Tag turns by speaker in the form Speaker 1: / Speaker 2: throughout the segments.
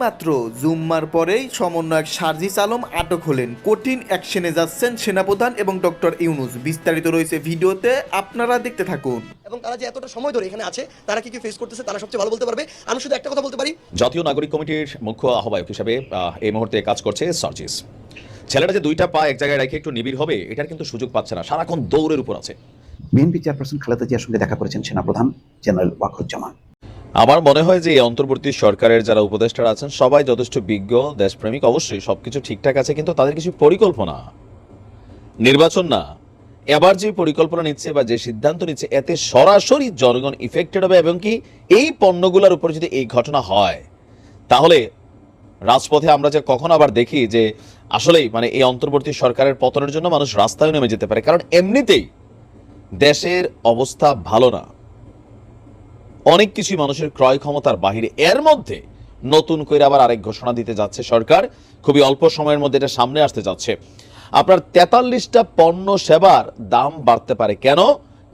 Speaker 1: এইমাত্র জুম্মার পরেই সমন্বয়ক সার্জিস আলম আটক হলেন। কঠিন অ্যাকশনে যাচ্ছেন সেনাপ্রধান এবং ডক্টর ইউনুস। বিস্তারিত রয়েছে ভিডিওতে আপনারা দেখতে থাকুন।
Speaker 2: এবং তারা যে এতটা সময় ধরে এখানে আছে তারা কি কি ফেস করতেছে তারা সবচেয়ে ভালো বলতে পারবে। আমি শুধু একটা কথা বলতে পারি।
Speaker 3: জাতীয় নাগরিক কমিটির মুখ্য আহ্বায়ক হিসাবে আহ, এই মুহূর্তে কাজ করছে সার্জিস। ছেলেটা যে দুইটা পা এক জায়গায় রেখে একটু নিবিড় হবে এটার কিন্তু সুযোগ পাচ্ছে না। সারাক্ষণ দৌড়ের উপর আছে।
Speaker 4: বিএনপি চেয়ারপারসন খালেদা জিয়ার সঙ্গে দেখা করেছেন সেনাপ্রধান জেনারেল ওয়াকরুজ্জামান।
Speaker 3: আমার মনে হয় যে এই অন্তর্বর্তী সরকারের যারা উপদেষ্টারা আছেন, সবাই যথেষ্ট বিজ্ঞ, দেশপ্রেমিক, অবশ্যই সবকিছু ঠিকঠাক আছে, কিন্তু তাদের কিছু পরিকল্পনা। নির্বাচন না। এবার যে পরিকল্পনা নিচ্ছে বা যে সিদ্ধান্ত নিচ্ছে, এতে সরাসরি জনগণ ইফেক্টেড হবে এবং কি এই পণ্যগুলোর উপর যদি এই ঘটনা হয়, তাহলে রাজপথে আমরা যে কখন আবার দেখি যে আসলেই মানে এই অন্তর্বর্তী সরকারের পতনের জন্য মানুষ রাস্তায় নেমে যেতে পারে। কারণ এমনিতেই দেশের অবস্থা ভালো না। অনেক কিছু মানুষের ক্রয় ক্ষমতার বাহিরে। এর মধ্যে নতুন করে আবার আরেক ঘোষণা দিতে যাচ্ছে সরকার। খুবই অল্প সময়ের মধ্যে এটা সামনে আসতে যাচ্ছে। আপনার তেতাল্লিশটা পণ্য সেবার দাম বাড়তে পারে। কেন?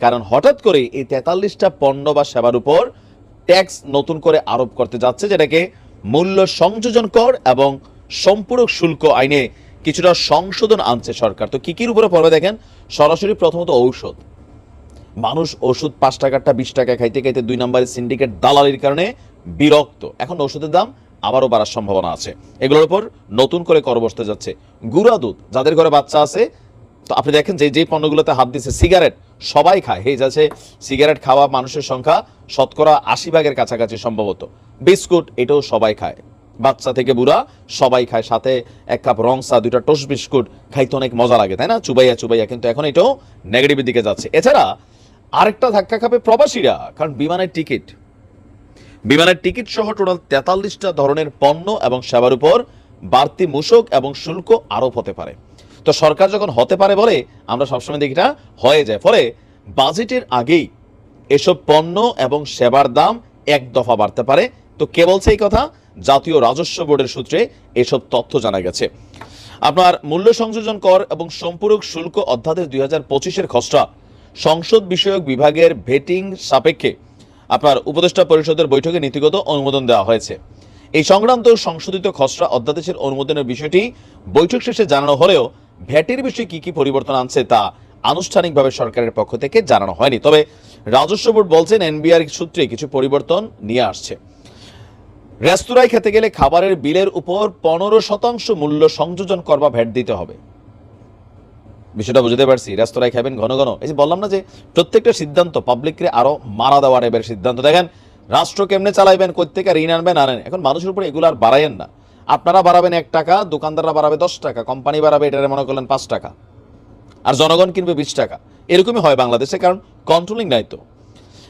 Speaker 3: কারণ হঠাৎ করে এই তেতাল্লিশটা পণ্য বা সেবার উপর ট্যাক্স নতুন করে আরোপ করতে যাচ্ছে, যেটাকে মূল্য সংযোজন কর এবং সম্পূরক শুল্ক আইনে কিছুটা সংশোধন আনছে সরকার। তো কি কির উপরে পড়বে দেখেন? সরাসরি প্রথমত ঔষধ। মানুষ ওষুধ পাঁচ টাকারটা বিশ টাকা খাইতে খাইতে দুই নম্বরের সিন্ডিকেট দালালির কারণে বিরক্ত। এখন ওষুধের দাম আবারও বাড়ার সম্ভাবনা আছে। এগুলোর উপর নতুন করে কর বসতে যাচ্ছে। গুঁড়া দুধ, যাদের ঘরে বাচ্চা আছে, তো আপনি দেখেন যে যে পণ্যগুলোতে হাত দিচ্ছে সিগারেট, সবাই খায়। এই যাচ্ছে, সিগারেট খাওয়া মানুষের সংখ্যা শতকরা আশি ভাগের কাছাকাছি সম্ভবত। বিস্কুট, এটাও সবাই খায়। বাচ্চা থেকে বুড়া, সবাই খায়। সাথে এক কাপ রং চা, দুইটা টোস্ট বিস্কুট, খাইতে অনেক মজা লাগে, তাই না? চুবাইয়া চুবাইয়া। কিন্তু এখন এটাও নেগেটিভের দিকে যাচ্ছে। এছাড়া আরেকটা ধাক্কা খাবে প্রবাসীরা, কারণ বিমানের টিকিট। বিমানের টিকিট সহ টোটাল তেতাল্লিশটা ধরনের পণ্য এবং সেবার উপর বাড়তি মূসক এবং শুল্ক আরোপ হতে পারে। তো সরকার যখন হতে পারে বলে, আমরা সবসময় দেখি এটা হয়ে যায়। ফলে বাজেটের আগেই এসব পণ্য এবং সেবার দাম এক দফা বাড়তে পারে। তো কে বলছে এই কথা? জাতীয় রাজস্ব বোর্ডের সূত্রে এসব তথ্য জানা গেছে। আপনার মূল্য সংযোজন কর এবং সম্পূরক শুল্ক অধ্যাদেশ দুই হাজার পঁচিশের খসড়া সংসদ বিষয়ক বিভাগের ভেটিং সাপেক্ষে আপনার উপদেষ্টা পরিষদের বৈঠকে নীতিগত অনুমোদন দেওয়া হয়েছে। এই সংক্রান্ত সংশোধিত খসড়া অধ্যাদেশের অনুমোদনের বিষয়টি বৈঠক শেষে জানানো হলেও ভ্যাটের বিষয়ে কি কি পরিবর্তন আনছে তা আনুষ্ঠানিকভাবে সরকারের পক্ষ থেকে জানানো হয়নি। তবে রাজস্ব বোর্ড বলছেন, এনবিআর সূত্রে কিছু পরিবর্তন নিয়ে আসছে। রেস্তোরাঁয় খেতে গেলে খাবারের বিলের উপর পনেরো শতাংশ মূল্য সংযোজন করবা ভ্যাট দিতে হবে। বিষয়টা বুঝতে পারছি। রেস্তোরাঁয় খাবেন ঘন ঘন। এই যে বললাম না যে প্রত্যেকটা সিদ্ধান্ত পাবলিককে আরও মারা দেওয়ার এবার সিদ্ধান্ত। দেখেন, রাষ্ট্র কেমনে চালাইবেন কোথেকে ঋণ আনবেন, আনেন। এখন মানুষের উপরে এগুলো আর বাড়াইয়েন না। আপনারা বাড়াবেন এক টাকা, দোকানদাররা বাড়াবে দশ টাকা কোম্পানি বাড়াবে, এটারে মনে করলেন পাঁচ টাকা। আর জনগণ কিনবে বিশ টাকা। এরকমই হয় বাংলাদেশে, কারণ কন্ট্রোলিং নাই তো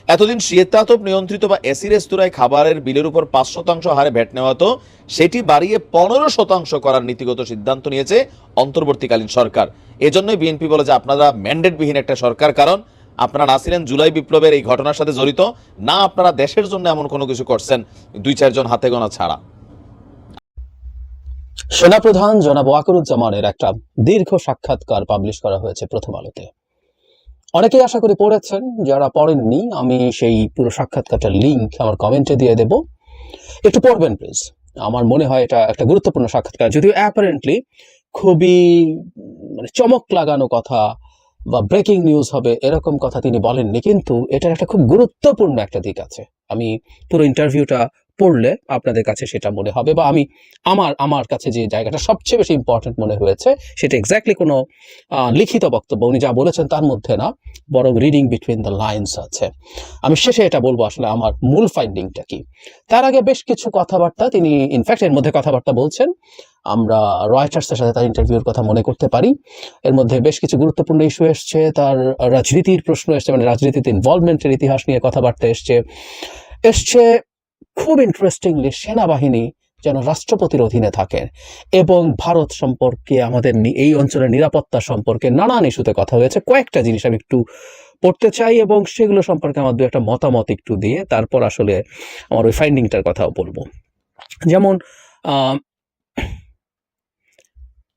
Speaker 3: এতদিন শীতাতপ নিয়ন্ত্রিত বা এসি রেস্তোরাঁয় খাবারের বিলের উপর পাঁচ শতাংশ হারে ভ্যাট নেওয়া হতো, সেটি বাড়িয়ে পনেরো শতাংশ করার নীতিগত সিদ্ধান্ত নিয়েছে অন্তর্বর্তীকালীন সরকার। এজন্যই বিএনপি বলে যে আপনারা ম্যান্ডেটবিহীন একটা সরকার, কারণ আপনারা না ছিলেন জুলাই বিপ্লবের এই ঘটনার সাথে জড়িত, না আপনারা দেশের জন্য এমন কোনো কিছু করছেন দুই চারজন হাতে গোনা ছাড়া।
Speaker 5: সেনাপ্রধান জনাব ওয়াকরুজ্জামানের একটা দীর্ঘ সাক্ষাৎকার পাবলিশ করা হয়েছে প্রথম আলোতে। অনেকেই আশা করি পড়েছেন, যারা পড়েননি, আমি সেই পুরো সাক্ষাৎকারটার লিঙ্ক আমার কমেন্টে দিয়ে দেব। একটু পড়বেন প্লিজ আমার মনে হয় এটা একটা গুরুত্বপূর্ণ সাক্ষাৎকার, যদিও অ্যাপারেন্টলি খুবই মানে চমক লাগানো কথা বা ব্রেকিং নিউজ হবে, এরকম কথা তিনি বলেননি, কিন্তু এটার একটা খুব গুরুত্বপূর্ণ একটা দিক আছে। আমি পুরো ইন্টারভিউটা পড়লে আপনাদের কাছে সেটা মনে হবে বা আমি আমার আমার কাছে যে জায়গাটা সবচেয়ে বেশি ইম্পর্টেন্ট মনে হয়েছে, সেটা এক্স্যাক্টলি কোনো লিখিত বক্তব্য, উনি যা বলেছেন তার মধ্যে না, বরং রিডিং বিটুইন দ্য লাইন্স আছে। আমি শেষে এটা বলব আসলে আমার মূল ফাইন্ডিংটা কি। তার আগে বেশ কিছু কথাবার্তা তিনি ইনফ্যাক্ট এর মধ্যে কথাবার্তা বলছেন। আমরা রয়টার্সের সাথে তার ইন্টারভিউর কথা মনে করতে পারি। এর মধ্যে বেশ কিছু গুরুত্বপূর্ণ ইস্যু এসছে। তার রাজনীতির প্রশ্ন এসছে মানে রাজনীতিতে ইনভলভমেন্টের ইতিহাস নিয়ে কথাবার্তা এসছে। এসছে খুব ইন্টারেস্টিংলি সেনাবাহিনী যেন রাষ্ট্রপতির অধীনে থাকেন এবং ভারত সম্পর্কে আমাদের এই অঞ্চলের নিরাপত্তা সম্পর্কে নানান ইস্যুতে কথা হয়েছে। কয়েকটা জিনিস আমি একটু পড়তে চাই এবং সেগুলো সম্পর্কে আমার দু একটা মতামত একটু দিয়ে তারপর আসলে আমার ওই ফাইন্ডিংটার কথাও বলব। যেমন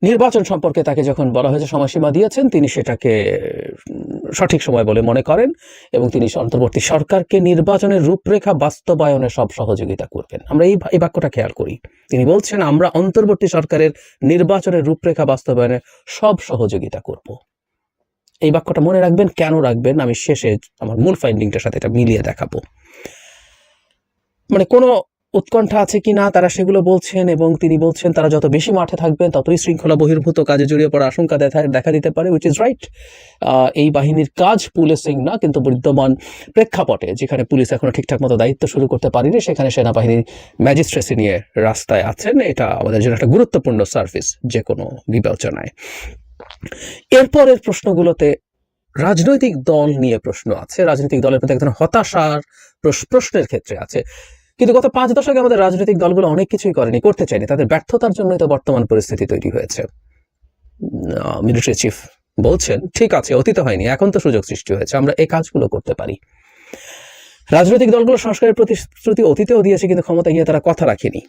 Speaker 5: নির্বাচন সম্পর্কে তাকে যখন বলা হয়েছে, সময়সীমা দিয়েছেন, তিনি সেটাকে সঠিক সময় বলে মনে করেন এবং তিনি অন্তর্বর্তী সরকারকে নির্বাচনের রূপরেখা বাস্তবায়নে সব সহযোগিতা করবেন। আমরা এই এই বাক্যটা খেয়াল করি। তিনি বলছেন, আমরা অন্তর্বর্তী সরকারের নির্বাচনের রূপরেখা বাস্তবায়নে সব সহযোগিতা করব। এই বাক্যটা মনে রাখবেন, কেন রাখবেন, আমি শেষে আমার মূল ফাইন্ডিংটার সাথে এটা মিলিয়ে দেখাবো। মানে কোনো উৎকণ্ঠা আছে কি না তারা সেগুলো বলছেন এবং তিনি বলছেন, তারা যত বেশি মাঠে থাকবেন, ততই শৃঙ্খলা বহির্ভূত কাজে জড়িয়ে পড়ার আশঙ্কা দেখা দেখা দিতে পারে উইচ ইজ রাইট এই বাহিনীর কাজ পুলিশিং না, কিন্তু বিদ্যমান প্রেক্ষাপটে, যেখানে পুলিশ এখনও ঠিকঠাক মতো দায়িত্ব শুরু করতে পারেনি, সেখানে সেনাবাহিনী ম্যাজিস্ট্রেসি নিয়ে রাস্তায় আছেন। এটা আমাদের জন্য একটা গুরুত্বপূর্ণ সার্ভিস যে কোনো বিবেচনায়। এরপরের প্রশ্নগুলোতে রাজনৈতিক দল নিয়ে প্রশ্ন আছে। রাজনৈতিক দলের প্রতি এক ধরনের হতাশার প্রশ- প্রশ্নের ক্ষেত্রে আছে। কিন্তু গত পাঁচ দশকে আমাদের রাজনৈতিক দলগুলো অনেক কিছুই করেনি, করতে চায়নি। তাদের ব্যর্থতার জন্যই তো বর্তমান পরিস্থিতি তৈরি হয়েছে। মিলিটারি চিফ বলছেন, ঠিক আছে, অতীত হয়নি, এখন তো সুযোগ সৃষ্টি হয়েছে, আমরা এই কাজগুলো করতে পারি। রাজনৈতিক দলগুলো সংস্কারের প্রতিশ্রুতি অতীতেও দিয়েছে, কিন্তু ক্ষমতা গিয়ে তারা কথা রাখেনি।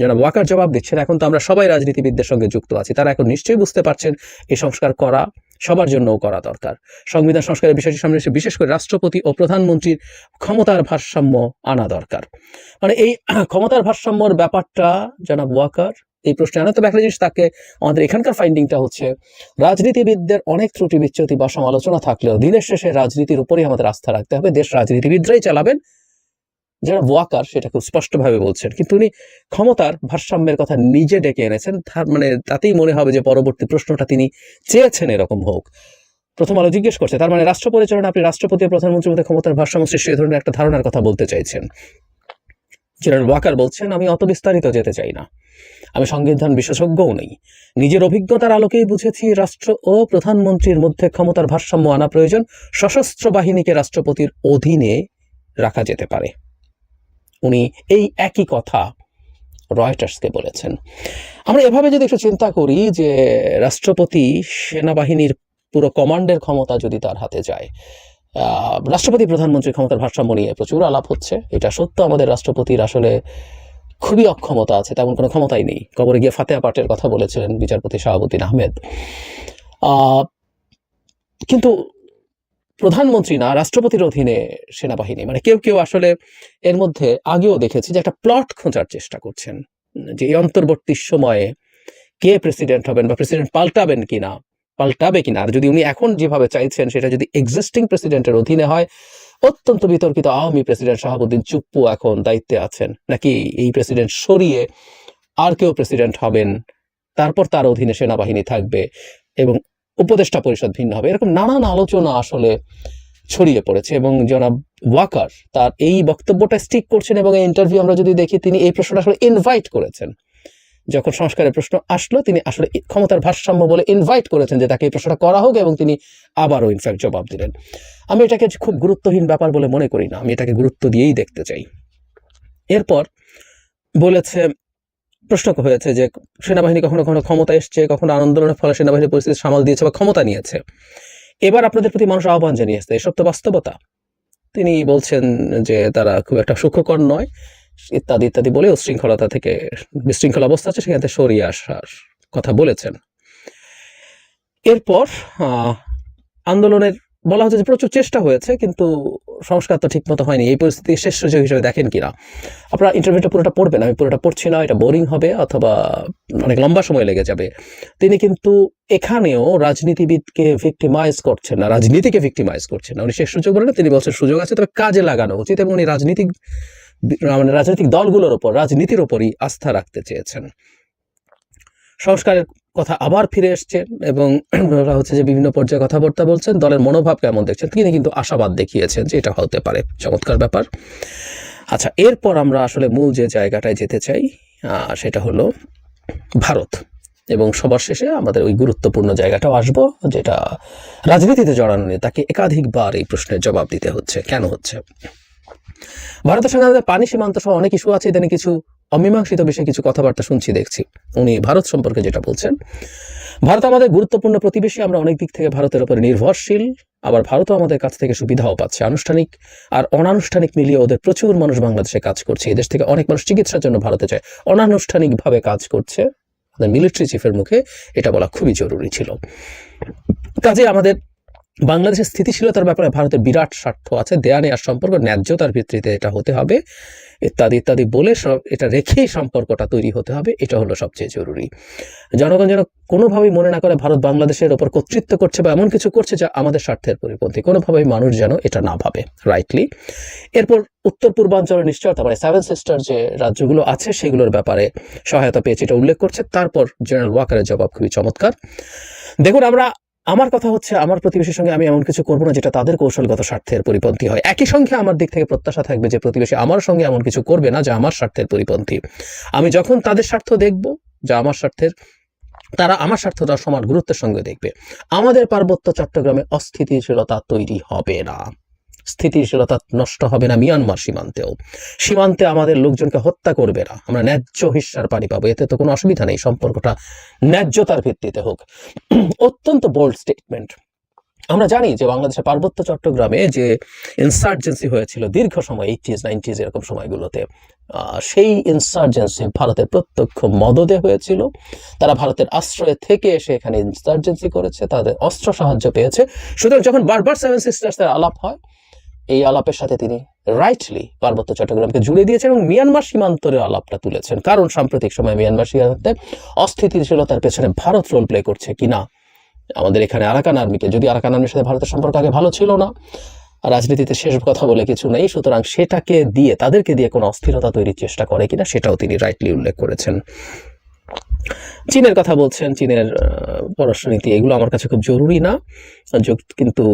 Speaker 5: যারা ওয়াকার জবাব দিচ্ছেন, এখন তো আমরা সবাই রাজনীতিবিদদের সঙ্গে যুক্ত আছি, তারা এখন নিশ্চয়ই বুঝতে পারছেন এই সংস্কার করা সবার জন্যও করা দরকার। সংবিধান সংস্কারের বিষয়টি সামনে এসে বিশেষ করে রাষ্ট্রপতি ও প্রধানমন্ত্রীর ক্ষমতার ভারসাম্য আনা দরকার। মানে এই ক্ষমতার ভারসাম্যর ব্যাপারটা, জনাব ওয়াকার, এই প্রশ্নে আনা তবে একটা জিনিস তাকে আমাদের এখানকার ফাইন্ডিংটা হচ্ছে, রাজনীতিবিদদের অনেক ত্রুটি বিচ্যুতি বা সমালোচনা থাকলেও দিনের শেষে রাজনীতির উপরেই আমাদের আস্থা রাখতে হবে, দেশ রাজনীতিবিদরাই চালাবেন যারা ওয়াকার সেটা খুব স্পষ্টভাবে বলছেন। কিন্তু উনি ক্ষমতার ভারসাম্যের কথা নিজে ডেকে এনেছেন। তার মানে তাতেই মনে হবে যে পরবর্তী প্রশ্নটা তিনি চেয়েছেন এরকম হোক। প্রথম আলো জিজ্ঞেস করছে, তার মানে রাষ্ট্র পরিচালনা, আপনি রাষ্ট্রপতি প্রধানমন্ত্রীর মধ্যে ক্ষমতার ভারসাম্য এই ধরনের একটা ধারণার কথা বলতে চাইছেন। জেনারেল ওয়াকার বলছেন, আমি অত বিস্তারিত যেতে চাই না। আমি সংবিধান বিশেষজ্ঞও নেই। নিজের অভিজ্ঞতার আলোকেই বুঝেছি, রাষ্ট্র ও প্রধানমন্ত্রীর মধ্যে ক্ষমতার ভারসাম্য আনা প্রয়োজন। সশস্ত্র বাহিনীকে রাষ্ট্রপতির অধীনে রাখা যেতে পারে। উনি এই একই কথা রয়টার্সকে বলেছেন। আমরা এভাবে যদি একটু চিন্তা করি যে রাষ্ট্রপতি সেনাবাহিনীর পুরো কমান্ডের ক্ষমতা যদি তার হাতে যায় রাষ্ট্রপতি, প্রধানমন্ত্রীর ক্ষমতার ভারসাম্য নিয়ে প্রচুর আলাপ হচ্ছে। এটা সত্য, আমাদের রাষ্ট্রপতির আসলে খুবই অক্ষমতা আছে, তেমন কোনো ক্ষমতাই নেই। কবরে গিয়ে ফাতেহা পাঠের কথা বলেছিলেন বিচারপতি শাহাবুদ্দিন আহমেদ। কিন্তু প্রধানমন্ত্রী না, রাষ্ট্রপতির অধীনে সেনাবাহিনী। মানে কেউ কেউ আসলে এর মধ্যে আগেও দেখেছি যে একটা প্লট খোঁজার চেষ্টা করছেন। যে এই অন্তর্বর্তী সময়ে কে প্রেসিডেন্ট হবেন বা প্রেসিডেন্ট পাল্টাবেন কিনা, পাল্টাবে কিনা। আর যদি উনি এখন যেভাবে চাইছেন, সেটা যদি এক্সিস্টিং প্রেসিডেন্টের অধীনে হয়, অত্যন্ত বিতর্কিত আওয়ামী প্রেসিডেন্ট শাহাবুদ্দিন চুপ্পু এখন দায়িত্বে আছেন। নাকি এই প্রেসিডেন্ট সরিয়ে আর কেউ প্রেসিডেন্ট হবেন, তারপর তার অধীনে সেনাবাহিনী থাকবে এবং উপদেষ্টা পরিষদ ভিন্ন হবে। এরকম নানান আলোচনা আসলে ছড়িয়ে পড়েছে এবং জনাব ওয়াকার তার এই বক্তব্যটা স্টিক করছেন এবং এই ইন্টারভিউ আমরা যদি দেখি, তিনি এই প্রশ্নটা আসলে ইনভাইট করেছেন। যখন সংস্কারের প্রশ্ন আসলো, তিনি আসলে ক্ষমতার ভারসাম্য বলে ইনভাইট করেছেন যে তাকে এই প্রশ্নটা করা হোক এবং তিনি আবারও ইনফ্যাক্ট জবাব দিলেন। আমি এটাকে খুব গুরুত্বহীন ব্যাপার বলে মনে করি না। আমি এটাকে গুরুত্ব দিয়েই দেখতে চাই। এরপর বলেছে প্রশ্ন হয়েছে যে সেনাবাহিনী কখনো কখনো ক্ষমতা এসছে, কখনো আন্দোলনের ফলে সেনাবাহিনী পরিস্থিতি সামাল দিয়েছে বা ক্ষমতা নিয়েছে। এবার আপনাদের প্রতি মানুষ আহ্বান জানিয়েছে এসব তো বাস্তবতা। তিনি বলছেন যে তারা খুব একটা সুখকর নয়, ইত্যাদি ইত্যাদি বলে উশৃঙ্খলতা থেকে বিশৃঙ্খল অবস্থা আছে, সেখান থেকে সরিয়ে আসার কথা বলেছেন। এরপর আন্দোলনের বলা হচ্ছে যে প্রচুর চেষ্টা হয়েছে, কিন্তু সংস্কার তো ঠিক মতো হয়নি। এই পরিস্থিতি শেষ সুযোগ হিসেবে দেখেন কিনা? আপনারা ইন্টারভিউটা পুরোটা পড়বেন, আমি পুরোটা পড়ছি না, এটা বোরিং হবে, অথবা অনেক লম্বা সময় লেগে যাবে। তিনি কিন্তু এখানেও রাজনীতিবিদকে ভিক্টিমাইজ করছেন না, রাজনীতিকে ভিক্টিমাইজ করছেন না। উনি শেষ সুযোগ বলেন, তিনি বলছেন সুযোগ আছে, তবে কাজে লাগানো উচিত এবং উনি রাজনীতিক মানে রাজনৈতিক দলগুলোর ওপর, রাজনীতির ওপরই আস্থা রাখতে চেয়েছেন। সংস্কারের কথা আবার ফিরে এসছেন এবং ওরা হচ্ছে যে বিভিন্ন পর্যায়ে কথাবার্তা বলছেন, দলের মনোভাব কেমন দেখছেন? তিনি কিন্তু আশাবাদ দেখিয়েছেন যে এটা হতে পারে। চমৎকার ব্যাপার। আচ্ছা এরপর আমরা আসলে মূল যে জায়গাটায় যেতে চাই সেটা হলো ভারত। এবং সবার শেষে আমাদের ওই গুরুত্বপূর্ণ জায়গাটাও আসব, যেটা রাজনীতিতে জড়ানো নিয়ে। তাকে একাধিকবার এই প্রশ্নের জবাব দিতে হচ্ছে। কেন হচ্ছে? ভারতের সঙ্গে আমাদের পানি সীমান্ত সহ অনেক ইস্যু আছে ইদানিং কিছু অমীমাংসিত বিষয়ে কিছু কথাবার্তা শুনছি, দেখছি। উনি ভারত সম্পর্কে যেটা বলছেন, ভারত আমাদের গুরুত্বপূর্ণ প্রতিবেশী, আমরা অনেক দিক থেকে ভারতের উপরে নির্ভরশীল, আবার ভারতও আমাদের কাছ থেকে সুবিধাও পাচ্ছে। আনুষ্ঠানিক আর অনানুষ্ঠানিক মিলিয়ে ওদের প্রচুর মানুষ বাংলাদেশে কাজ করছে। এদেশ থেকে অনেক মানুষ চিকিৎসার জন্য ভারতে যায়। অনানুষ্ঠানিকভাবে কাজ করছে। আমাদের মিলিটারি চিফের মুখে এটা বলা খুবই জরুরি ছিল। কাজে আমাদের বাংলাদেশের স্থিতিশীলতার ব্যাপারে ভারতের বিরাট স্বার্থ আছে। দেয়া নেওয়ার সম্পর্ক ন্যায্যতার ভিত্তিতে এটা হতে হবে। ইত্যাদি ইত্যাদি বলে সব, এটা রেখেই সম্পর্কটা তৈরি হতে হবে, এটা হলো সবচেয়ে জরুরি। জনগণ যেন কোনোভাবেই মনে না করে ভারত বাংলাদেশের ওপর কর্তৃত্ব করছে বা এমন কিছু করছে যা আমাদের স্বার্থের পরিপন্থী। কোনোভাবেই মানুষ যেন এটা না ভাবে রাইটলি এরপর উত্তর পূর্বাঞ্চলের নিশ্চয়তা মানে সেভেন সিস্টার যে রাজ্যগুলো আছে, সেগুলোর ব্যাপারে সহায়তা পেয়েছে, এটা উল্লেখ করছে। তারপর জেনারেল ওয়াকারের জবাব খুবই চমৎকার। দেখুন, আমরা আমার কথা হচ্ছে, আমার প্রতিবেশীর সঙ্গে আমি এমন কিছু করব না যেটা তাদের কৌশলগত স্বার্থের পরিপন্থী হয়। একই সঙ্গে আমার দিক থেকে প্রত্যাশা থাকবে যে প্রতিবেশী আমার সঙ্গে এমন কিছু করবে না যা আমার স্বার্থের পরিপন্থী। আমি যখন তাদের স্বার্থ দেখব, যা আমার স্বার্থের, তারা আমার স্বার্থটা সমান গুরুত্বের সঙ্গে দেখবে। আমাদের পার্বত্য চট্টগ্রামে অস্থিতিশীলতা তৈরি হবে না। স্থিতিশীলতা নষ্ট হবে না মিয়ানমার সীমান্তেও। সীমান্তে আমাদের লোকজনকে হত্যা করবে না। আমরা ন্যায্য হিস্সার পানি পাবো। এতে তো কোনো অসুবিধা নেই। সম্পর্কটা ন্যায্যতার ভিত্তিতে হোক। অত্যন্ত বোল্ড স্টেটমেন্ট আমরা জানি যে বাংলাদেশের পার্বত্য চট্টগ্রামে যে ইনসার্জেন্সি হয়েছিল দীর্ঘ সময় এইটিজ নাইনটিজ এরকম সময়গুলোতে সেই ইনসার্জেন্সি ভারতের প্রত্যক্ষ মদদে হয়েছিল। তারা ভারতের আশ্রয়ে থেকে এসে এখানে ইনসার্জেন্সি করেছে। তাদের অস্ত্র সাহায্য পেয়েছে। সুতরাং যখন বারবার সেভেন সিস্টার্সের আলাপ হয় এই আলাপের সাথে তিনি রাইটলি পার্বত্য চট্টগ্রামকে জুড়ে দিয়েছেন এবং মিয়ানমার সীমান্তরে আলাপটা তুলেছেন। কারণ সাম্প্রতিক সময়ে মিয়ানমার সীমান্তে অস্থিতিশীলতার পেছনে ভারত রোল প্লে করছে কিনা? আমাদের এখানে আরাকান আর্মিকে, যদি আরাকান আর্মির সাথে ভারতের সম্পর্ক আগে ভালো ছিল না, রাজনীতিতে শেষ কথা বলে কিছু নেই, সুতরাং সেটাকে দিয়ে, তাদেরকে দিয়ে কোনো অস্থিরতা তৈরির চেষ্টা করে কিনা সেটাও তিনি রাইটলি উল্লেখ করেছেন। চীনের কথা বলছেন, চীনের পররাষ্ট্রনীতি, এগুলো আমার কাছে খুব জরুরি না কিন্তু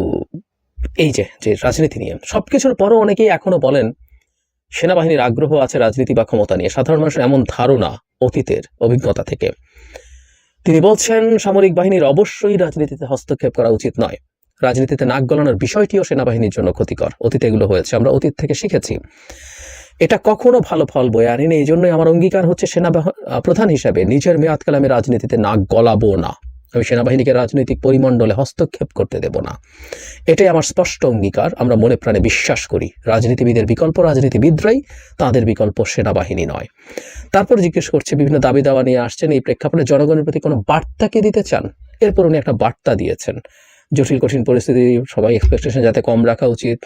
Speaker 5: এই যে যে রাজনীতি নিয়ে। সব কিছুর পরও অনেকেই এখনও বলেন, সেনাবাহিনীর আগ্রহ আছে রাজনীতি বা ক্ষমতা নিয়ে। সাধারণ মানুষের এমন ধারণা অতীতের অভিজ্ঞতা থেকে। তিনি বলছেন, সামরিক বাহিনীর অবশ্যই রাজনীতিতে হস্তক্ষেপ করা উচিত নয়। রাজনীতিতে নাক গলানোর বিষয়টিও সেনাবাহিনীর জন্য ক্ষতিকর। অতীতে এগুলো হয়েছে, আমরা অতীত থেকে শিখেছি। এটা কখনো ভালো ফল বয়ে আনেনি, এই জন্যই আমার অঙ্গীকার হচ্ছে সেনা প্রধান হিসাবে নিজের মেয়াদকালে আমি রাজনীতিতে নাক গলাবো না। আমি সেনাবাহিনীকে রাজনৈতিক পরিমণ্ডলে হস্তক্ষেপ করতে দেব না। এটাই আমার স্পষ্ট অঙ্গীকার। আমরা মনে প্রাণে বিশ্বাস করি, রাজনীতিবিদের বিকল্প রাজনীতিবিদরাই তাদের বিকল্প সেনাবাহিনী নয়। তারপর জিজ্ঞেস করছে, বিভিন্ন দাবি দাওয়া নিয়ে আসছেন। এই প্রেক্ষাপটে জনগণের প্রতি কোনো বার্তা কি দিতে চান? এরপর উনি একটা বার্তা দিয়েছেন। জটিল, কঠিন পরিস্থিতি, সবাই এক্সপেকটেশন যাতে কম রাখা উচিত।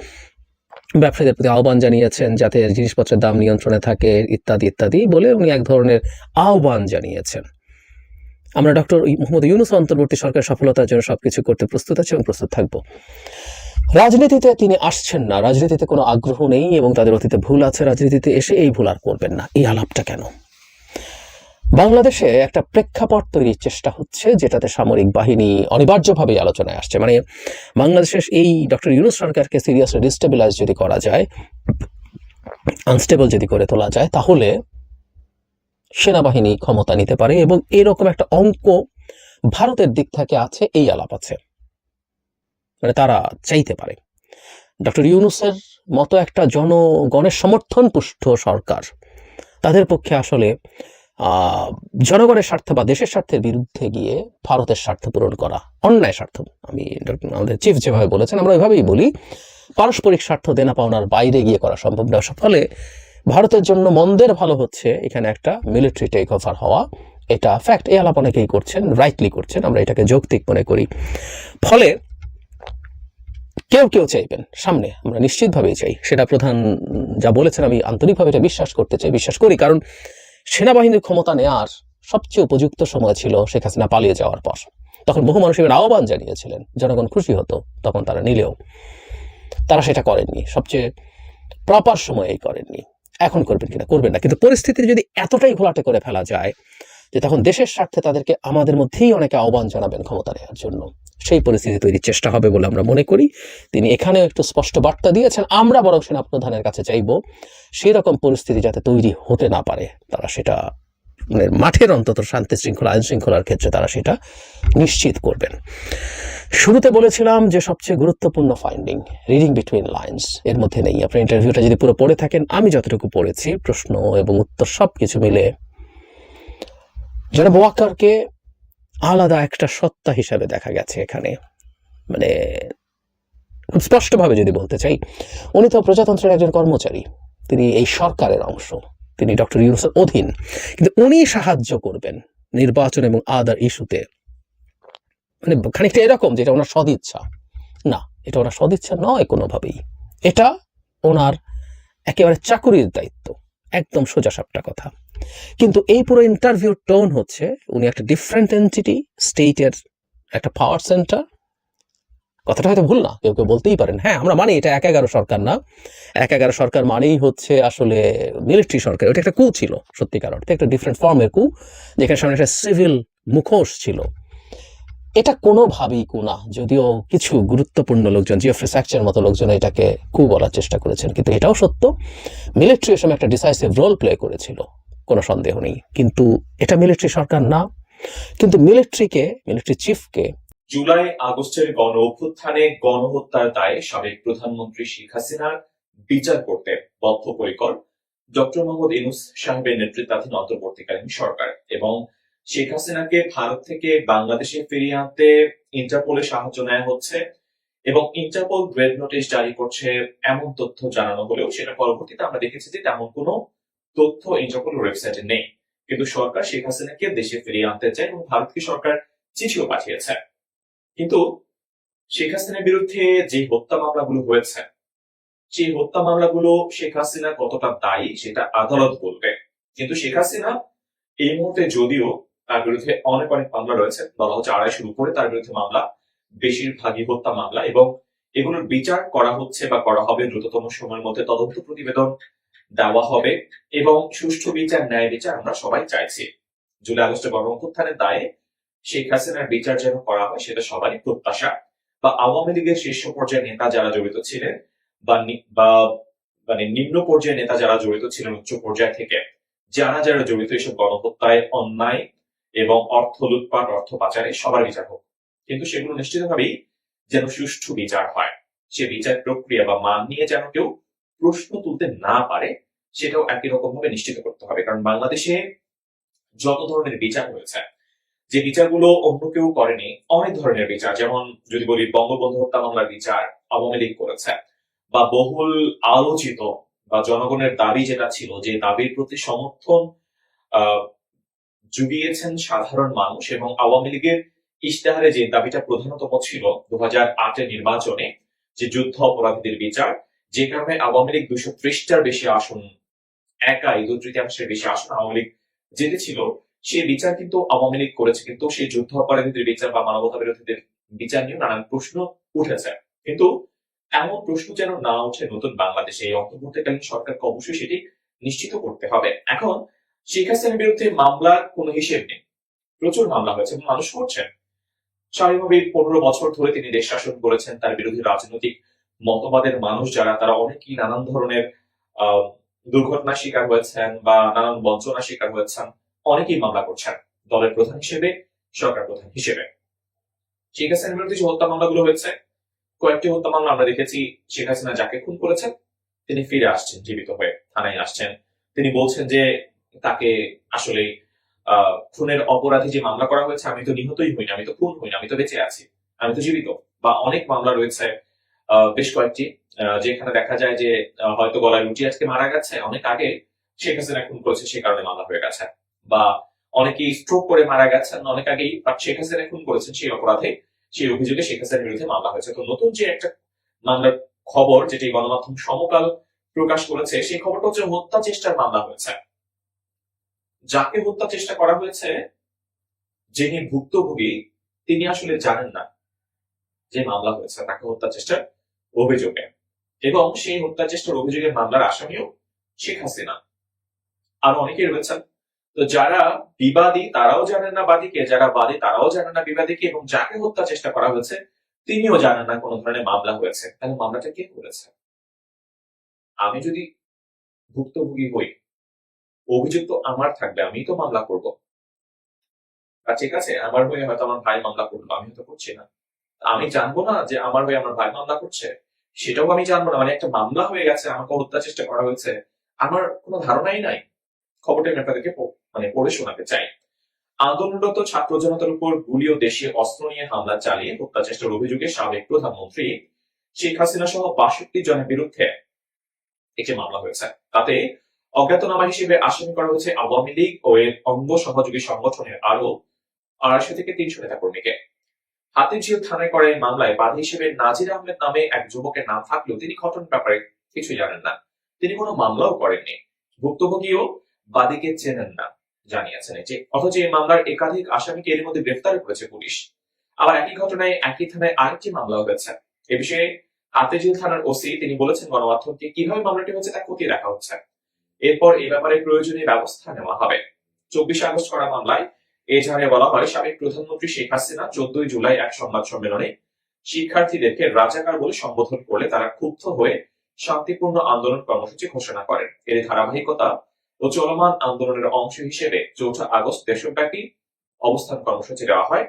Speaker 5: ব্যবসায়ীদের প্রতি আহ্বান জানিয়েছেন যাতে জিনিসপত্রের দাম নিয়ন্ত্রণে থাকে, ইত্যাদি ইত্যাদি বলে উনি এক ধরনের আহ্বান জানিয়েছেন। আমরা ডক্টর মোহাম্মদ ইউনুস অন্তর্বর্তী সরকার সফলতার জন্য সবকিছু করতে প্রস্তুত আছে এবং প্রস্তুত থাকব। রাজনীতিতে তিনি আসছেন না। রাজনীতিতে কোনো আগ্রহ নেই এবং তাদের অতীতে ভুল আছে। রাজনীতিতে এসে এই ভুল আর করবেন না। এই আলাপটা কেন? বাংলাদেশে একটা প্রেক্ষাপট তৈরির চেষ্টা হচ্ছে, যেটাতে সামরিক বাহিনী অনিবার্যভাবেই আলোচনায় আসছে। মানে বাংলাদেশের এই ডক্টর ইউনুস সরকারকে সিরিয়াসলি ডিস্টেবিলাইজ যদি করা যায় আনস্টেবল যদি করে তোলা যায়, তাহলে সেনাবাহিনী ক্ষমতা নিতে পারে এবং এরকম একটা অঙ্ক ভারতের দিক থেকে আছে, এই আলাপ আছে। মানে তারা চাইতে পারে। ডক্টর ইউনুসের মতো একটা জনগণের সমর্থন পুষ্ট সরকার, তাদের পক্ষে আসলে জনগণের স্বার্থ বা দেশের স্বার্থের বিরুদ্ধে গিয়ে ভারতের স্বার্থ পূরণ করা অন্যায় স্বার্থ। আমি আমাদের চিফ যেভাবে বলেছেন, আমরা ওইভাবেই বলি, পারস্পরিক স্বার্থ দেনা পাওনার বাইরে গিয়ে করা সম্ভব না ফলে ভারতের জন্য মন্দের ভালো হচ্ছে এখানে একটা মিলিটারি টেক ওভার হওয়া। এটা ফ্যাক্ট এই আলাপ অনেকেই করছেন রাইটলি করছেন, আমরা এটাকে যৌক্তিক মনে করি। ফলে কেউ কেউ চাইবেন, সামনে আমরা নিশ্চিতভাবেই চাই। সেটা প্রধান যা বলেছেন, আমি আন্তরিকভাবে এটা বিশ্বাস করতে চাই, বিশ্বাস করি। কারণ সেনাবাহিনীর ক্ষমতা নেয়ার সবচেয়ে উপযুক্ত সময় ছিল শেখ হাসিনা পালিয়ে যাওয়ার পর। তখন বহু মানুষ এখানে আহ্বান জানিয়েছিলেন, জনগণ খুশি হতো, তখন তারা নিলেও। তারা সেটা করেননি, সবচেয়ে প্রপার সময়েই করেননি। এখন করবেন কিনা? করবেন না। কিন্তু পরিস্থিতি যদি এতটাই ঘোলাটে করে ফেলা যায় যে তখন দেশের স্বার্থে তাদেরকে আমাদের মধ্যেই অনেকে আহ্বান জানাবেন ক্ষমতা নেওয়ার জন্য। সেই পরিস্থিতি তৈরির চেষ্টা হবে বলে আমরা মনে করি। তিনি এখানেও একটু স্পষ্ট বার্তা দিয়েছেন, আমরা বরং সেনা প্রধানের কাছে চাইব, সেই রকম পরিস্থিতি যাতে তৈরি হতে না পারে, তারা সেটা মাঠের অন্তত শান্তি শৃঙ্খলা, আইন শৃঙ্খলার ক্ষেত্রে তারা সেটা নিশ্চিত করবেন। শুরুতে বলেছিলাম যে সবচেয়ে গুরুত্বপূর্ণ ফাইন্ডিং রিডিং বিটুইন লাইন্স এর মধ্যে নেই। আপনার ইন্টারভিউটা যদি পুরো পড়ে থাকেন, আমি যতটুকু পড়েছি, প্রশ্ন এবং উত্তর সব কিছু মিলে জনাব ওয়াকারকে আলাদা একটা সত্তা হিসাবে দেখা গেছে এখানে। মানে খুব স্পষ্টভাবে যদি বলতে চাই, উনি তো প্রজাতন্ত্রের একজন কর্মচারী, তিনি এই সরকারের অংশ। তিনি ডক্টর ইউনুসের অধীন। কিন্তু উনি সাহায্য করবেন নির্বাচন এবং আদার ইস্যুতে। মানে খানিকটা এরকম যেটা ওনার সদিচ্ছা। না, এটা ওনার সদিচ্ছা নয় কোনোভাবেই। এটা ওনার একেবারে চাকুরির দায়িত্ব। একদম সোজা সাপটা কথা। কিন্তু এই পুরো ইন্টারভিউর টোন হচ্ছে, উনি একটা ডিফারেন্ট এন্টিটি স্টেটের একটা পাওয়ার সেন্টার কথাটা হয়তো ভুল না, কেউ কেউ বলতেই পারেন। হ্যাঁ আমরা মানি এটা এক এগারো সরকার না। এক এগারো সরকার মানেই হচ্ছে আসলে মিলিটারি সরকার। ওটা একটা কু ছিল সত্যিকার অর্থে একটা ডিফারেন্ট ফর্মের কু, যেখানে সামনে একটা সিভিল মুখোশ ছিল। এটা কোনোভাবেই কু না, যদিও কিছু গুরুত্বপূর্ণ লোকজন জিওফ্রি স্যাকচার মতো লোকজন এটাকে কু বলার চেষ্টা করেছেন। কিন্তু এটাও সত্য মিলিটারি সময় একটা ডিসাইসিভ রোল প্লে করেছিল, কোনো সন্দেহ নেই। কিন্তু এটা মিলিটারি সরকার না। কিন্তু মিলিটারিকে মিলিটারি চিফকে
Speaker 6: জুলাই আগস্টের গণ অভ্যুত্থানে গণহত্যার দায়ে সাবেক প্রধানমন্ত্রী শেখ হাসিনার বিচার করতে বদ্ধপরিকর। ডক্টর মোহাম্মদ ইনুস সাহেবের নেতৃত্বাধীন অন্তর্বর্তীকালীন সরকার এবং শেখ হাসিনাকে ভারত থেকে বাংলাদেশে ফিরিয়ে আনতে ইন্টারপোলের সাহায্য নেওয়া হচ্ছে এবং ইন্টারপোল গ্রেড নোটিশ জারি করছে এমন তথ্য জানানো হলেও সেটা পরবর্তীতে আমরা দেখেছি যে তেমন কোনো তথ্য ইন্টারপোল ওয়েবসাইটে নেই। কিন্তু সরকার শেখ হাসিনাকে দেশে ফিরিয়ে আনতে চায় এবং ভারতকে সরকার চিঠিও পাঠিয়েছে। কিন্তু শেখ হাসিনার বিরুদ্ধে যে হত্যা মামলাগুলো হয়েছে, সেই হত্যা মামলাগুলো শেখ হাসিনা কতটা দায়ী সেটা আদালত বলবে। কিন্তু শেখ হাসিনা এই মুহূর্তে যদিও তার বিরুদ্ধে অনেক অনেক মামলা রয়েছে, বলা হচ্ছে আড়াইশোর উপরে তার বিরুদ্ধে মামলা, বেশিরভাগই হত্যা মামলা এবং এগুলোর বিচার করা হচ্ছে বা করা হবে দ্রুততম সময়ের মধ্যে তদন্ত প্রতিবেদন দেওয়া হবে এবং সুষ্ঠু বিচার, ন্যায় বিচার আমরা সবাই চাইছি। জুলাই আগস্টে গণঅভ্যুত্থানের দায়ে শেখ হাসিনার বিচার যেন করা হয়, সেটা সবারই প্রত্যাশা। বা আওয়ামী লীগের শীর্ষ পর্যায়ের নেতা যারা জড়িত ছিলেন বা মানে নিম্ন পর্যায়ের নেতা যারা জড়িত ছিলেন উচ্চ পর্যায় থেকে, যারা যারা জড়িত এসব গণহত্যায়, অন্যায় এবং অর্থ লুটপাট, অর্থ পাচারে সবার বিচার হোক। কিন্তু সেগুলো নিশ্চিতভাবেই যেন সুষ্ঠু বিচার হয়। সে বিচার প্রক্রিয়া বা মান নিয়ে যেন কেউ প্রশ্ন তুলতে না পারে, সেটাও একই রকম ভাবে নিশ্চিত করতে হবে। কারণ বাংলাদেশে যত ধরনের বিচার হয়েছে যে বিচারগুলো অন্য কেউ করেনি, অনেক ধরনের বিচার। যেমন যদি বলি, বঙ্গবন্ধু হত্যা মামলার বিচার আওয়ামী লীগ করেছে। বা বহুল আলোচিত বা জনগণের দাবি যেটা ছিল যে দাবির প্রতি সমর্থন জুগিয়েছেন সাধারণ মানুষ এবং আওয়ামী লীগের ইশতেহারে যে দাবিটা প্রধানতম ছিল দু হাজার আটের নির্বাচনে, যে যুদ্ধ অপরাধীদের বিচার, যে কারণে আওয়ামী লীগ দুশো ত্রিশটার বেশি আসন, একাই দু তৃতীয়াংশের বেশি আসন আওয়ামী লীগ জিতেছিল সেই বিচার কিন্তু আওয়ামী লীগ করেছে, কিন্তু সেই যুদ্ধ অপরাধীদের বিচার বা মানবতা বিরোধীদের বিচার নিয়ে নানান প্রশ্ন উঠেছে। কিন্তু এমন প্রশ্ন যেন না ওঠে নতুন বাংলাদেশে, এই অন্তর্বর্তীকালীন সরকারকে অবশ্যই সেটি নিশ্চিত করতে হবে। এখন শেখ হাসিনার বিরুদ্ধে মামলার কোনো হিসেব নেই। প্রচুর মামলা হয়েছে মানুষ করছেন স্বাভাবিকভাবে পনেরো বছর ধরে তিনি দেশ শাসন করেছেন, তার বিরোধী রাজনৈতিক মতবাদের মানুষ যারা, তারা অনেকেই নানান ধরনের দুর্ঘটনার শিকার হয়েছেন বা নানান বঞ্চনার শিকার হয়েছেন। অনেকেই মামলা করছেন। দলের প্রধান হিসেবে, সরকার প্রধান হিসেবে। শেখ হাসিনার বিরুদ্ধে যে হত্যা মামলাগুলো হয়েছে। কয়েকটি হত্যা মামলা আমরা দেখেছি। শেখ হাসিনা যাকে খুন করেছেন, তিনি ফিরে আসছেন, জীবিত হয়ে থানায় আসছেন। তিনি বলছেন যে তাকে আসলে খুনের অপরাধী যে মামলা করা হয়েছে, আমি তো নিহতই হইনি, আমি তো খুন হইনি, আমি তো বেঁচে আছি, আমি তো জীবিত। বা অনেক মামলা রয়েছে বেশ কয়েকটি যেখানে দেখা যায় যে হয়তো গলায় রুটি আজকে মারা গেছে। অনেক আগে শেখ হাসিনা খুন করেছে, সে কারণে মামলা হয়ে গেছে। বা অনেকেই স্ট্রোক করে মারা গেছেন, অনেক আগেই শেখ হাসিনা খুন করেছেন সেই অপরাধে, সেই অভিযোগে শেখ হাসিনার বিরুদ্ধে মামলা হয়েছে। তো নতুন যে একটা মামলার খবর, যেটি গণমাধ্যম সমকাল প্রকাশ করেছে, সেই খবরটা হচ্ছে হত্যা চেষ্টার মামলা হয়েছে। যাকে হত্যা চেষ্টা করা হয়েছে যিনি ভুক্তভোগী, তিনি আসলে জানেন না যে মামলা হয়েছে, তাকে হত্যা চেষ্টার অভিযোগে। এবং সেই হত্যা চেষ্টার অভিযোগের মামলার আসামিও শেখ হাসিনা। আরও অনেকেই রয়েছেন। তো যারা বিবাদী, তারাও জানেন না বাদীকে, যারা বাদী, তারাও জানেন না বিবাদীকে এবং যাকে হত্যা চেষ্টা করা হয়েছে, তিনিও জানেন না কোন ধরনের মামলা হয়েছে। তাহলে মামলাটা কে করেছে? আমি যদি ভুক্তভোগী হই, অভিযুক্ত আমার থাকবে আমি তো মামলা করব। আর ঠিক আছে, আমার হয়ে হয়তো আমার ভাই মামলা করল আমি হয়তো করছি না। আমি জানব না যে আমার হয়ে আমার ভাই মামলা করছে, সেটাও আমি জানব না। মানে একটা মামলা হয়ে গেছে, আমাকে হত্যা চেষ্টা করা হয়েছে, আমার কোনো ধারণাই নাই। খবরটা আমি আপনাদেরকে প- মানে পড়ে শোনাতে চাই। আন্দোলনরত ছাত্র জনতার উপর গুলি ও দেশীয় অস্ত্র নিয়ে হামলা চালিয়ে হত্যা চেষ্টার অভিযোগে সাবেক প্রধানমন্ত্রী শেখ হাসিনা সহ বাষট্টি জনের বিরুদ্ধে একটি মামলা হয়েছে। তাতে অজ্ঞাতনামা হিসেবে আসামি করা হয়েছে আওয়ামী লীগ ও এর অঙ্গ সহযোগী সংগঠনের আরও আড়াইশো থেকে তিনশো নেতা কর্মীকে হাতিঝিল থানায় করা এই মামলায় বাদী হিসেবে নাজির আহমেদ নামে এক যুবকের নাম থাকলেও তিনি ঘটনার ব্যাপারে কিছুই জানেন না। তিনি কোনো মামলাও করেননি। ভুক্তভোগীও বাদীকে চেনেন না। জানিয়েছেন যে অথচ এই মামলার একাধিক আসামিকে এর মধ্যে গ্রেফতার করেছে পুলিশ। আবার একই ঘটনায় একই থানায় আরেকটি মামলা হয়েছে। এ বিষয়ে হাতিঝিল থানার ওসি তিনি বলেছেন, গণমাধ্যমকে কীভাবে মামলাটি হচ্ছে তা খতিয়ে দেখা হচ্ছে। এরপর এই ব্যাপারে প্রয়োজনীয় ব্যবস্থা নেওয়া হবে। চব্বিশে আগস্ট করা মামলায় এজাহারে বলা হয়, সাবেক প্রধানমন্ত্রী শেখ হাসিনা চোদ্দই জুলাই এক সংবাদ সম্মেলনে শিক্ষার্থীদেরকে রাজাকার বলে সম্বোধন করলে তারা ক্ষুব্ধ হয়ে শান্তিপূর্ণ আন্দোলন কর্মসূচি ঘোষণা করেন। এর ধারাবাহিকতা ও চলমান আন্দোলনের অংশ হিসেবে চৌঠা আগস্ট দেশব্যাপী অবস্থান কর্মসূচি দেওয়া হয়।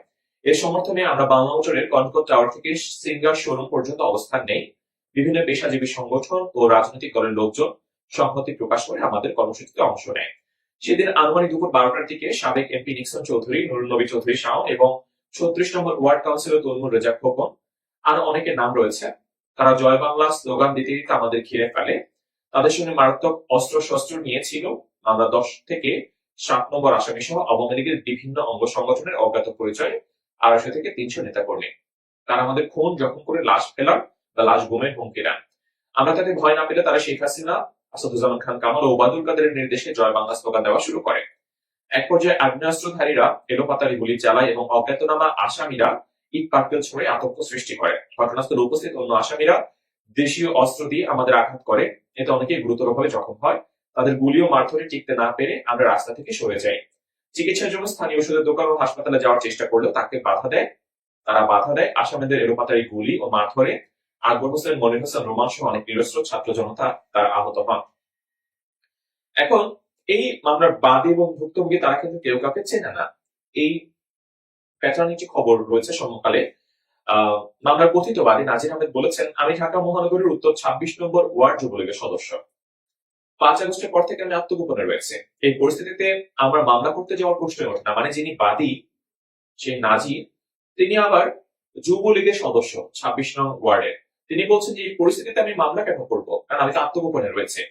Speaker 6: এর সমর্থনে আমরা বাংলা অঞ্চলের কনকট টাওয়ার থেকে সিঙ্গার শোরুম পর্যন্ত অবস্থান নেই। বিভিন্ন পেশাজীবী সংগঠন ও রাজনৈতিক দলের লোকজন সংহতি প্রকাশ করে আমাদের কর্মসূচিতে অংশ নেয়। সেদিন আনুমানিক দুপুর বারোটার দিকে সাবেক এমপি নিক্সন চৌধুরী, নুরুল নবী চৌধুরী শাহ এবং ছত্রিশ নম্বর ওয়ার্ড কাউন্সিলর তৈমুর রেজা খোকন, আরও অনেকের নাম রয়েছে। তারা জয় বাংলা স্লোগান দিতে দিতে আমাদের ঘিরে ফেলে। তাদের সঙ্গে মারাত্মক অস্ত্র শস্ত্র নিয়েছিল। আমরা দশ থেকে সাত নম্বর আসামি সহ আওয়ামী লীগের বিভিন্ন অঙ্গ সংগঠনের অজ্ঞাত পরিচয়ে আড়াইশো থেকে তিনশো নেতা কর্মী তারা আমাদের খুন, জখম করে লাশ ফেলার বা লাশ গুমের হুমকি দেন। আমরা তাদের ভয় না পেলে তারা শেখ হাসিনা, আসাদুজ্জামান খান কামাল ও ওবায়দুল কাদেরের নির্দেশে জয় বাংলা স্লোগান দেওয়া শুরু করে। এক পর্যায়ে আগ্নেয়াস্ত্রধারীরা এলোপাতারি গুলি চালায় এবং অজ্ঞাতনামা আসামিরা ইট পাটকেল ছড়ে আতঙ্ক সৃষ্টি করে ঘটনাস্থলে উপস্থিত অন্য আসামিরা দেশীয় অস্ত্র দিয়ে আমাদের আঘাত করে, এতে অনেকেই গুরুতরভাবে জখম হয়। তাদের গুলি ও মারধরে টিকতে না পেরে আমরা রাস্তা থেকে সরে যাই। চিকিৎসার জন্য স্থানীয় ওষুধের দোকান ও হাসপাতালে যাওয়ার চেষ্টা করলেও তাকে বাধা দেয়। তারা বাধা দেয় আসামিদের এলোপাতারি গুলি ও মারধরে। আকবর হোসেন, মনির হোসেন, রোমান সহ অনেক নিরস্ত্র ছাত্র জনতা তারা আহত হন। এখন এই মামলার বাদী এবং ভুক্তভোগী তারা কিন্তু কেউ কাউকে চেনে না। এই প্যাটার্ন একটি খবর রয়েছে সমকালে মামলার কথিত বাদী নাজির আহমেদ বলেছেন, আমি ঢাকা মহানগরীর উত্তর ছাব্বিশ নম্বর ওয়ার্ড যুবলীগের সদস্য। পাঁচ আগস্টের পর থেকে আমি আত্মগোপনে রয়েছে। এই পরিস্থিতিতে আমার মামলা করতে যাওয়ার প্রশ্নই ওঠে না। মানে যিনি বাদী সেই নাজির, তিনি আবার যুবলীগের সদস্য ছাব্বিশ নং ওয়ার্ডের তিনি বলছেন যে, এই পরিস্থিতিতে আমি মামলা কেন করব? কারণ আমি তো আত্মগোপনে রয়েছে।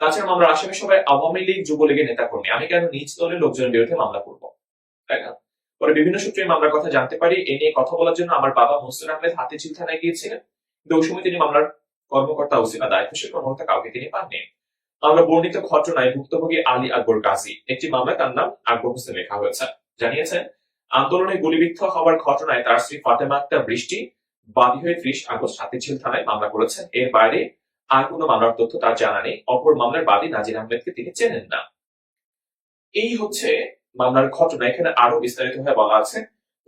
Speaker 6: তাছাড়া মামলার আসামি সবাই আওয়ামী লীগ যুবলীগের নেতা কর্মী আমি কেন নিজ দলের লোকজনের বিরুদ্ধে মামলা করব? তাই না? পরে বিভিন্ন সূত্রে মামলার কথা জানতে পারি, এ নিয়ে কথা বলার জন্য আমার বাবা মুসলিম আহমেদ হাতিঝিল থানায় গিয়েছিলেন। কিন্তু ওই সময় তিনি মামলার কর্মকর্তা ওসিবা দায়িত্বশীল কর্মকর্তা কাউকে তিনি পাননি। মামলা বর্ণিত ঘটনায় ভুক্তভোগী আলী আকবর গাজী, একটি মামলায় তার নাম আকবর হোসেন লেখা হয়েছে। জানিয়েছেন, আন্দোলনে গুলিবিদ্ধ হওয়ার ঘটনায় তার স্ত্রী ফাতেমা আক্তার বৃষ্টি, বাদী হয়ে ত্রিশ আগস্ট হাতিঝিল থানায় মামলা করেছেন। এর বাইরে আর কোনো মামলার তথ্য তার জানা নেই। অপর মামলার বাদী নাজির আহমেদকে তিনি চেনেন না। এই হচ্ছে মামলার ঘটনা এখানে আরও বিস্তারিত ভাবে বলা আছে।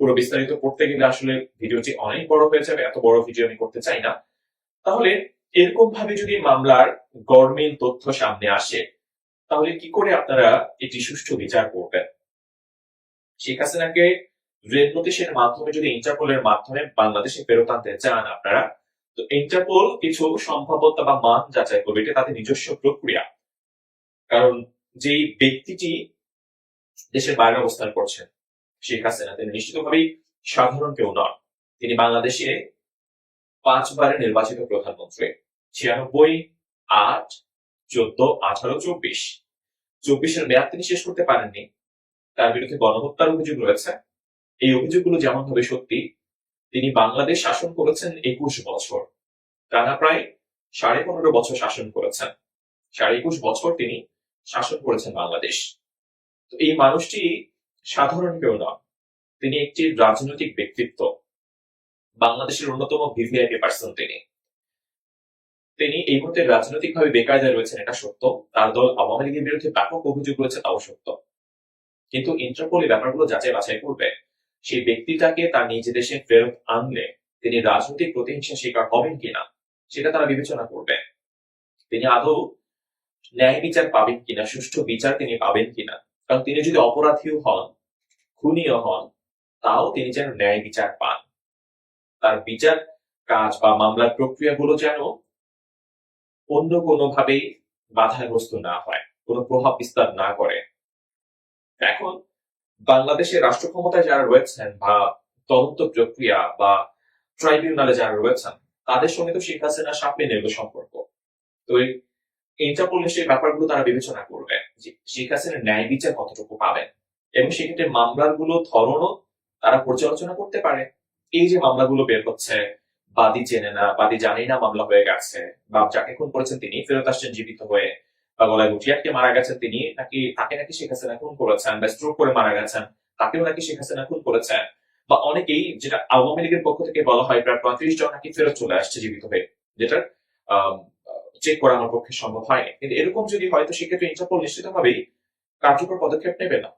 Speaker 6: পুরো বিস্তারিত পড়তে গেলে আসলে ভিডিওটি অনেক বড় হয়ে যাবে, এত বড় ভিডিও আমি করতে চাই না। তাহলে এরকম ভাবে যদি মামলার গরমিল তথ্য সামনে আসে, তাহলে কি করে আপনারা এটি সুষ্ঠু বিচার করবেন? শেখ হাসিনাকে রেড নোটিশের মাধ্যমে যদি ইন্টারপোলের মাধ্যমে বাংলাদেশে ফেরত আনতে চান আপনারা, তো ইন্টারপোল কিছু সম্ভাব্যতা বা মান যাচাই করবে, এটা তাদের নিজস্ব প্রক্রিয়া। কারণ যেই ব্যক্তিটি দেশের বাইরে অবস্থান করছেন শেখ হাসিনা। তিনি নিশ্চিতভাবেই সাধারণ কেউ নন। তিনি বাংলাদেশে পাঁচবারের নির্বাচিত প্রধানমন্ত্রী। ছিয়ানব্বই, আট, চোদ্দ, আঠারো, চব্বিশ। চব্বিশের মেয়াদ তিনি শেষ করতে পারেননি। তার বিরুদ্ধে গণহত্যার অভিযোগ রয়েছে। এই অভিযোগগুলো যেমন ভাবে সত্যি, তিনি বাংলাদেশ শাসন করেছেন একুশ বছর। টানা প্রায় সাড়ে পনেরো বছর শাসন করেছেন। সাড়ে একুশ বছর তিনি শাসন করেছেন বাংলাদেশ। তো এই মানুষটি সাধারণ কেউ নন তিনি একটি রাজনৈতিক ব্যক্তিত্ব। বাংলাদেশের অন্যতম ভিভিআইপি পার্সন তিনি। তিনি এই মুহূর্তে রাজনৈতিকভাবে বেকায়দায় রয়েছেন, এটা সত্য। তার দল আওয়ামী লীগের বিরুদ্ধে ব্যাপক অভিযোগ রয়েছে, তাও সত্য। কিন্তু ইন্টারপোল এই ব্যাপারগুলো যাচাই বাছাই করবে। সেই ব্যক্তিটাকে তার নিজ দেশে ফেরত আনলে তিনি রাজনৈতিক প্রতিহিংসা শিকার হবেন কিনা, সেটা তারা বিবেচনা করবে। তিনি আদৌ ন্যায় বিচার পাবেন কিনা, সুষ্ঠু বিচার তিনি পাবেন কিনা কারণ তিনি যদি অপরাধীও হন, খুনিও হন, তাও তিনি যেন ন্যায় বিচার পান। তার বিচার, কাজ বা মামলার প্রক্রিয়াগুলো যেন অন্য কোনোভাবেই বাধাগ্রস্ত না হয়, কোনো প্রভাব বিস্তার না করে। এখন, বাংলাদেশের রাষ্ট্র ক্ষমতায় যারা রয়েছেন বা তদন্ত প্রক্রিয়া বা ট্রাইব্যুনালে যারা রয়েছেন, তাদের সঙ্গে তো শেখ হাসিনা সাপে নেব সম্পর্ক। তো এই ইন্টারপোল সেই ব্যাপারগুলো তারা বিবেচনা করবে যে শেখ হাসিনার ন্যায় বিচার কতটুকু পাবেন। এবং সেক্ষেত্রে মামলারগুলো ধরনও তারা পর্যালোচনা করতে পারে। এই যে মামলাগুলো বের হচ্ছে, বাদী চেনে না, বাদী জানে না মামলা হয়ে গেছে, বা যাকে খুন করেছেন তিনি, ফেরত আসছেন জীবিত হয়ে, বা গলায় গুটিয়ে আটকে মারা গেছেন তিনি, নাকি তাকে নাকি শেখ হাসিনা খুন করেছেন, বা স্ট্রোক করে মারা গেছেন, তাকেও নাকি শেখ হাসিনা খুন করেছেন, বা অনেকেই যেটা আওয়ামী লীগের পক্ষ থেকে বলা হয় প্রায় পঁয়ত্রিশ জন নাকি ফেরত চলে আসছে জীবিত হয়ে যেটা চেক করা আমার পক্ষে সম্ভব হয়নি। কিন্তু এরকম যদি হয়, তো সেক্ষেত্রে ইন্টারপোল নিশ্চিতভাবেই কার্যকর পদক্ষেপ নেবে না।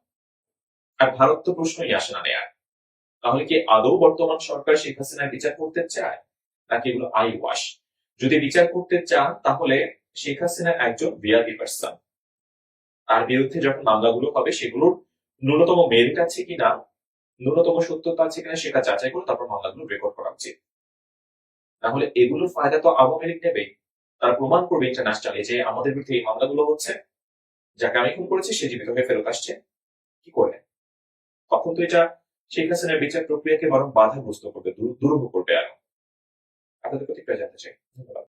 Speaker 6: আর ভারত তো প্রশ্নই আসে না নেয়ার। তাহলে কি আদৌ বর্তমান সরকার শেখ হাসিনার বিচার করতে চায়? নাকি এগুলো আই ওয়াশ? যদি বিচার করতে চান, তাহলে শেখ হাসিনা একজন ভিআরপি পার্সন তার বিরুদ্ধে যখন মামলাগুলো হবে, সেগুলোর ন্যূনতম মেরিট আছে কিনা, ন্যূনতম সত্যতা আছে কিনা, সেটা যাচাই করে তারপর মামলাগুলো রেকর্ড করা উচিত। তাহলে এগুলোর ফায়দা তো আওয়ামী লীগ নেবেই। তারা প্রমাণ করবে ইন্টারন্যাশনালি যে আমাদের বিরুদ্ধে এই মামলাগুলো হচ্ছে, যাকে আমি খুন করেছি, সে জীবিত হয়ে ফেরত আসছে। কি করে তখন তো এটা শেখ হাসিনার বিচার প্রক্রিয়াকে বরং বাধাগ্রস্ত করবে দূর- দুরূহ করবে আরও। আপনাদের প্রতিক্রিয়া জানতে চাই। ধন্যবাদ।